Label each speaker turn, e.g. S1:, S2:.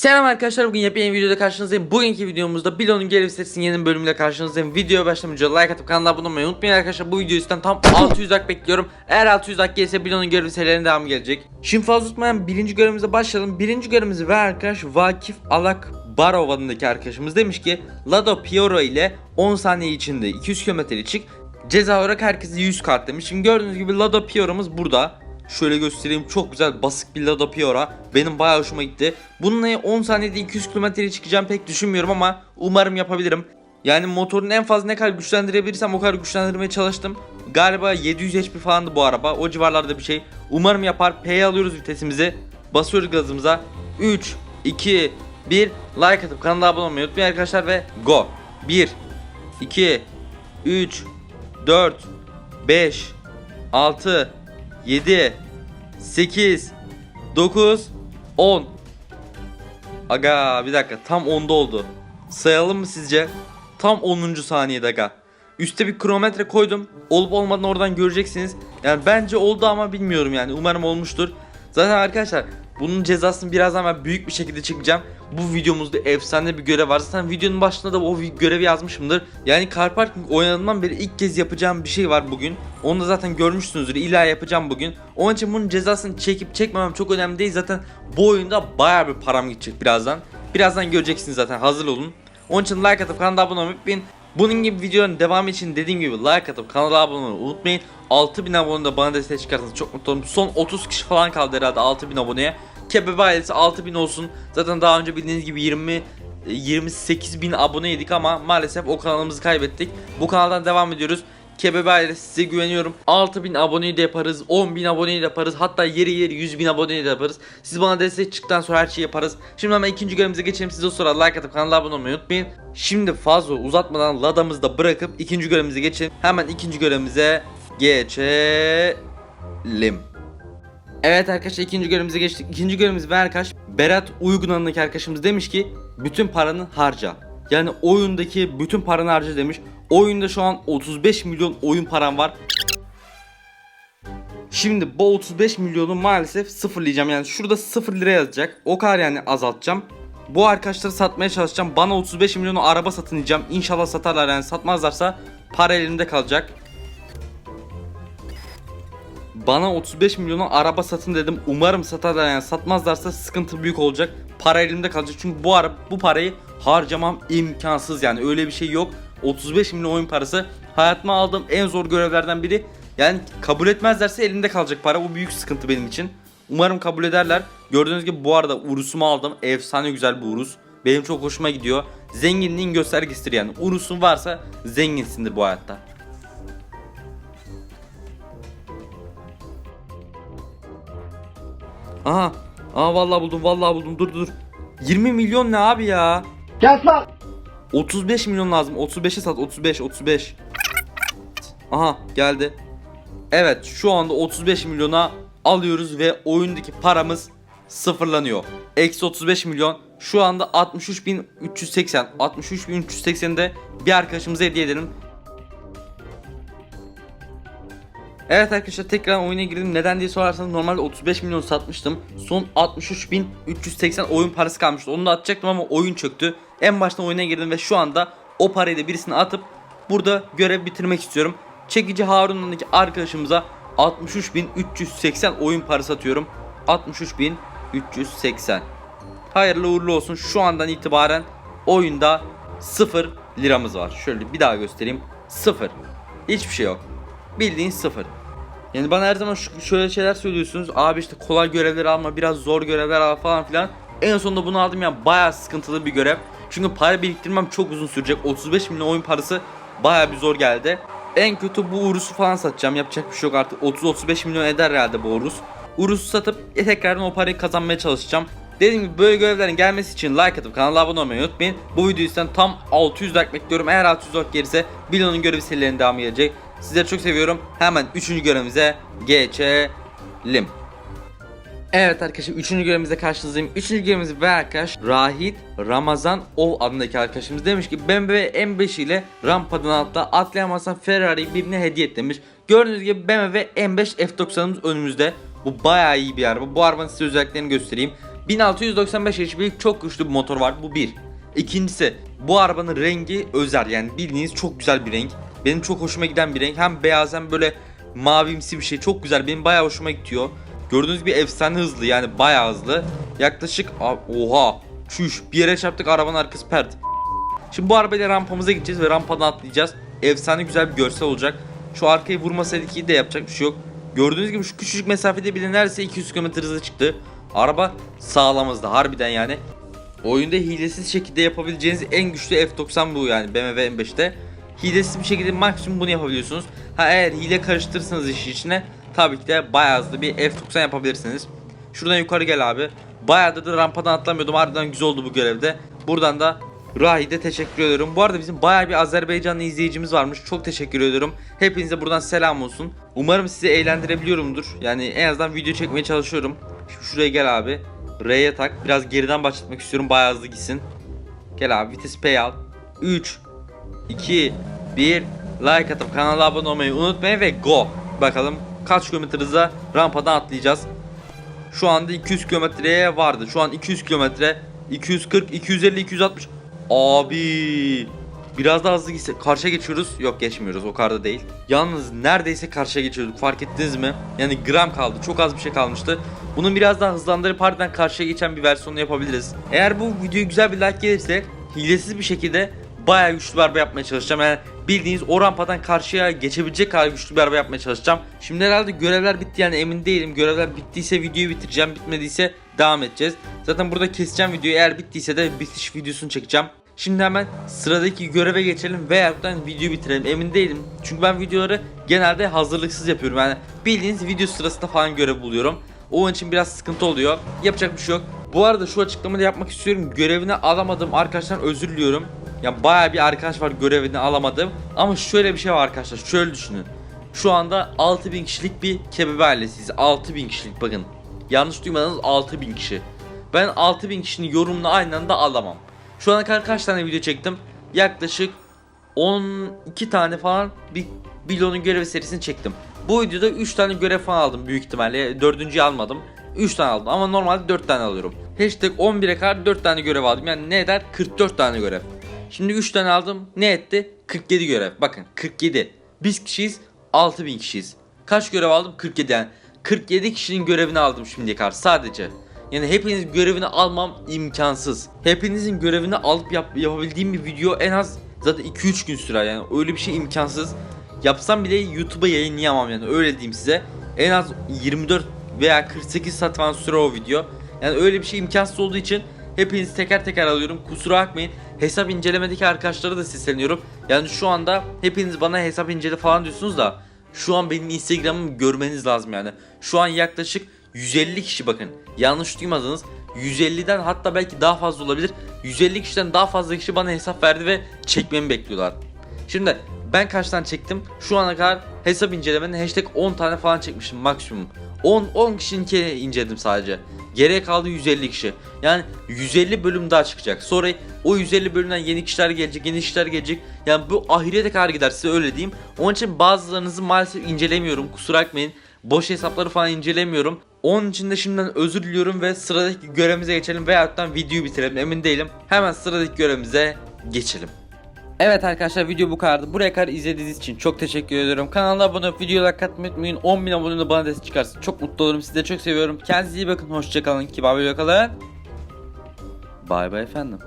S1: Selam arkadaşlar bugün yepyeni videoda karşınızdayım. Bugünkü videomuzda Bilon'un geri sesinin yeni bölümüyle karşınızdayım. Videoya başlamadan like atıp kanala abone olmayı unutmayın arkadaşlar. Bu video üstten tam 600 like bekliyorum. Eğer 600 like gelirse Bilon'un görev serilerine devam gelecek. Şimdi fazla tutmayan birinci görevimize başlayalım. Birinci görevimizi ve arkadaş Vakif Alak Barov adındaki arkadaşımız demiş ki Lado Pioro ile 10 saniye içinde 200 kilometre çık. Ceza olarak herkese 100 kart demiş. Şimdi gördüğünüz gibi Lado Pioro'muz burada. Şöyle göstereyim çok güzel basık bir Lada Piora. Benim bayağı hoşuma gitti. Bununla 10 saniyede 200 kilometreye çıkacağım pek düşünmüyorum ama umarım yapabilirim. Yani motorun en fazla ne kadar güçlendirebilirsem o kadar güçlendirmeye çalıştım. Galiba 700 HP falandı bu araba. O civarlarda bir şey. Umarım yapar. P'ye alıyoruz vitesimizi. Basıyoruz gazımıza. 3, 2, 1. Like atıp kanala abone olmayı unutmayın arkadaşlar ve go. 1, 2, 3, 4, 5, 6, 7 8 9 10 Aga bir dakika tam 10'da oldu. Sayalım mı sizce? Tam 10. saniyede aga. Üste bir kronometre koydum. Olup olmadığını oradan göreceksiniz. Yani bence oldu ama bilmiyorum yani. Umarım olmuştur. Zaten arkadaşlar bunun cezasını birazdan ben büyük bir şekilde çekeceğim. Bu videomuzda efsane bir görev var. Zaten videonun başında da o vi- görevi yazmışımdır. Yani Car Parking oynadığımdan beri ilk kez yapacağım bir şey var bugün. Onu da zaten görmüşsünüzdür. İlla yapacağım bugün. Onun için bunun cezasını çekip çekmemem çok önemli değil. Zaten bu oyunda baya bir param gidecek birazdan. Birazdan göreceksiniz zaten. Hazır olun. Onun için like atıp kanala abone olmayı unutmayın. Bunun gibi videoların devamı için dediğim gibi like atıp kanala abone olmayı unutmayın. 6000 abone de bana destek çıkarsanız çok mutlu olurum. Son 30 kişi falan kaldı herhalde 6000 aboneye. Kebebe ailesi 6000 olsun. Zaten daha önce bildiğiniz gibi 20 28 bin aboneydik ama maalesef o kanalımızı kaybettik. Bu kanaldan devam ediyoruz. Kebebe ailesi size güveniyorum. 6000 aboneyi de yaparız. 10.000 aboneyi de yaparız. Hatta yeri yeri 100 bin aboneyi de yaparız. Siz bana destek çıktıktan sonra her şeyi yaparız. Şimdi hemen ikinci görevimize geçelim. Siz o sırada like atıp kanala abone olmayı unutmayın. Şimdi fazla uzatmadan ladamızı da bırakıp ikinci görevimize geçelim. Hemen ikinci görevimize geçelim. Evet arkadaşlar ikinci görevimize geçtik. İkinci görevimiz ve arkadaş Berat Uygun adındaki arkadaşımız demiş ki bütün paranı harca. Yani oyundaki bütün paranı harca demiş. Oyunda şu an 35 milyon oyun param var. Şimdi bu 35 milyonu maalesef sıfırlayacağım. Yani şurada 0 lira yazacak. O kadar yani azaltacağım. Bu arkadaşları satmaya çalışacağım. Bana 35 milyonu araba satın diyeceğim. İnşallah satarlar yani satmazlarsa para elimde kalacak. Bana 35 milyonu araba satın dedim. Umarım satarlar yani satmazlarsa sıkıntı büyük olacak. Para elimde kalacak çünkü bu ara bu parayı harcamam imkansız yani öyle bir şey yok. 35 milyon oyun parası hayatıma aldığım en zor görevlerden biri. Yani kabul etmezlerse elimde kalacak para. Bu büyük sıkıntı benim için. Umarım kabul ederler. Gördüğünüz gibi bu arada Urus'umu aldım. Efsane güzel bir Urus. Benim çok hoşuma gidiyor. Zenginliğin göstergesidir yani. Urus'un varsa zenginsindir bu hayatta. Aha. Aa vallahi buldum vallahi buldum. Dur dur. 20 milyon ne abi ya?
S2: Kes lan!
S1: 35 milyon lazım. 35'e sat. 35 35. Aha geldi. Evet şu anda 35 milyona alıyoruz ve oyundaki paramız sıfırlanıyor. Eksi 35 milyon. Şu anda 63.380. 63.380'de bir arkadaşımıza hediye edelim. Evet arkadaşlar tekrar oyuna girdim. Neden diye sorarsanız normalde 35 milyon satmıştım. Son 63.380 oyun parası kalmıştı. Onu da atacaktım ama oyun çöktü. En baştan oyuna girdim ve şu anda o parayı da birisine atıp burada görev bitirmek istiyorum. Çekici Harun'daki arkadaşımıza 63.380 oyun parası atıyorum. 63.380. Hayırlı uğurlu olsun. Şu andan itibaren oyunda 0 liramız var. Şöyle bir daha göstereyim. 0. Hiçbir şey yok. Bildiğin 0. Yani bana her zaman şöyle şeyler söylüyorsunuz. Abi işte kolay görevler alma, biraz zor görevler al falan filan. En sonunda bunu aldım ya bayağı sıkıntılı bir görev. Çünkü para biriktirmem çok uzun sürecek. 35 milyon oyun parası bayağı bir zor geldi. En kötü bu Urus'u falan satacağım. Yapacak bir şey yok artık. 30-35 milyon eder herhalde bu Urus. Urus'u satıp e, tekrardan o parayı kazanmaya çalışacağım. Dediğim gibi böyle görevlerin gelmesi için like atıp kanala abone olmayı unutmayın. Bu videoyu tam 600 like bekliyorum. Eğer 600 like gelirse Bilo'nun görevi serilerinin devamı gelecek. Sizleri çok seviyorum. Hemen 3. görevimize geçelim. Evet arkadaşlar 3. görevimizde karşınızdayım. 3. görevimiz ve arkadaş Rahit Ramazan Ov adındaki arkadaşımız demiş ki BMW M5 ile rampadan altta atlayamazsan Ferrari'yi birine hediye et demiş. Gördüğünüz gibi BMW M5 F90'ımız önümüzde. Bu bayağı iyi bir araba. Bu arabanın size özelliklerini göstereyim. 1695 HP'lik çok güçlü bir motor var. Bu bir. İkincisi bu arabanın rengi özel yani bildiğiniz çok güzel bir renk. Benim çok hoşuma giden bir renk. Hem beyaz hem böyle mavimsi bir şey. Çok güzel. Benim bayağı hoşuma gidiyor. Gördüğünüz gibi efsane hızlı yani bayağı hızlı. Yaklaşık oha çüş bir yere çarptık arabanın arkası pert. Şimdi bu arabayla rampamıza gideceğiz ve rampadan atlayacağız. Efsane güzel bir görsel olacak. Şu arkayı vurmasaydık iyi de yapacak bir şey yok. Gördüğünüz gibi şu küçücük mesafede bile neredeyse 200 km hızla çıktı. Araba sağlam hızlı harbiden yani. Oyunda hilesiz şekilde yapabileceğiniz en güçlü F90 bu yani BMW M5'te. Hilesiz bir şekilde maksimum bunu yapabiliyorsunuz. Ha eğer hile karıştırırsanız işin içine tabii ki de bayağı hızlı bir F90 yapabilirsiniz. Şuradan yukarı gel abi. Bayağı da rampadan atlamıyordum. Harbiden güzel oldu bu görevde. Buradan da Rahi'de teşekkür ediyorum. Bu arada bizim bayağı bir Azerbaycanlı izleyicimiz varmış. Çok teşekkür ediyorum. Hepinize buradan selam olsun. Umarım sizi eğlendirebiliyorumdur. Yani en azından video çekmeye çalışıyorum. Şimdi şuraya gel abi. R'ye tak. Biraz geriden başlatmak istiyorum. Bayağı hızlı gitsin. Gel abi vites P al. 3 2 1 Like atıp kanala abone olmayı unutmayın ve go. Bakalım kaç kilometre hızla rampadan atlayacağız. Şu anda 200 kilometreye vardı. Şu an 200 kilometre 240 250 260 Abi Biraz daha hızlı gitse karşıya geçiyoruz. Yok geçmiyoruz o kadar da değil. Yalnız neredeyse karşıya geçiyorduk fark ettiniz mi? Yani gram kaldı çok az bir şey kalmıştı. Bunun biraz daha hızlandırıp harbiden karşıya geçen bir versiyonu yapabiliriz. Eğer bu videoya güzel bir like gelirse hilesiz bir şekilde bayağı güçlü bir araba yapmaya çalışacağım. Yani bildiğiniz o rampadan karşıya geçebilecek kadar güçlü bir araba yapmaya çalışacağım. Şimdi herhalde görevler bitti yani emin değilim. Görevler bittiyse videoyu bitireceğim. Bitmediyse devam edeceğiz. Zaten burada keseceğim videoyu. Eğer bittiyse de bitiş videosunu çekeceğim. Şimdi hemen sıradaki göreve geçelim veyahut da videoyu bitirelim emin değilim. Çünkü ben videoları genelde hazırlıksız yapıyorum. Yani bildiğiniz video sırasında falan görev buluyorum. O için biraz sıkıntı oluyor. Yapacak bir şey yok. Bu arada şu açıklamayı da yapmak istiyorum. Görevini alamadım arkadaşlar özür diliyorum. Ya baya bir arkadaş var görevini alamadım. Ama şöyle bir şey var arkadaşlar. Şöyle düşünün. Şu anda 6000 kişilik bir kebebe ailesiyiz. 6000 kişilik bakın. Yanlış duymadınız 6000 kişi. Ben 6000 kişinin yorumunu aynı anda alamam. Şu ana kadar kaç tane video çektim? Yaklaşık 12 tane falan bir Bilon'un görev serisini çektim. Bu videoda 3 tane görev falan aldım büyük ihtimalle. Dördüncüyü almadım. 3 tane aldım ama normalde 4 tane alıyorum. Hashtag 11'e kadar 4 tane görev aldım. Yani ne eder? 44 tane görev. Şimdi 3 tane aldım. Ne etti? 47 görev. Bakın 47. Biz kişiyiz. 6000 kişiyiz. Kaç görev aldım? 47 yani. 47 kişinin görevini aldım şimdiye kadar sadece. Yani hepiniz görevini almam imkansız. Hepinizin görevini alıp yap, yapabildiğim bir video en az zaten 2-3 gün sürer yani öyle bir şey imkansız. Yapsam bile YouTube'a yayınlayamam yani öyle diyeyim size. En az 24 veya 48 saat falan sürer o video. Yani öyle bir şey imkansız olduğu için hepinizi teker teker alıyorum. Kusura bakmayın. Hesap incelemedeki arkadaşlara da sesleniyorum. Yani şu anda hepiniz bana hesap incele falan diyorsunuz da şu an benim Instagram'ımı görmeniz lazım yani. Şu an yaklaşık 150 kişi bakın. Yanlış duymadınız. 150'den hatta belki daha fazla olabilir. 150 kişiden daha fazla kişi bana hesap verdi ve çekmemi bekliyorlar. Şimdi ben kaç tane çektim? Şu ana kadar hesap incelemenin hashtag 10 tane falan çekmişim maksimum. 10 10 kişinin inceledim sadece. Geriye kaldı 150 kişi. Yani 150 bölüm daha çıkacak. Sonra o 150 bölümden yeni kişiler gelecek, yeni kişiler gelecek. Yani bu ahirete kadar gider size öyle diyeyim. Onun için bazılarınızı maalesef incelemiyorum. Kusura bakmayın. Boş hesapları falan incelemiyorum. Onun için de şimdiden özür diliyorum ve sıradaki görevimize geçelim veyahut da videoyu bitirelim emin değilim. Hemen sıradaki görevimize geçelim. Evet arkadaşlar video bu kadardı. Buraya kadar izlediğiniz için çok teşekkür ediyorum. Kanala abone olup videoya like unutmayın. 10.000 abone de bana destek çıkarsın. Çok mutlu olurum. Sizi de çok seviyorum. Kendinize iyi bakın. Hoşçakalın. Kibar bir kalın. Bay bay efendim.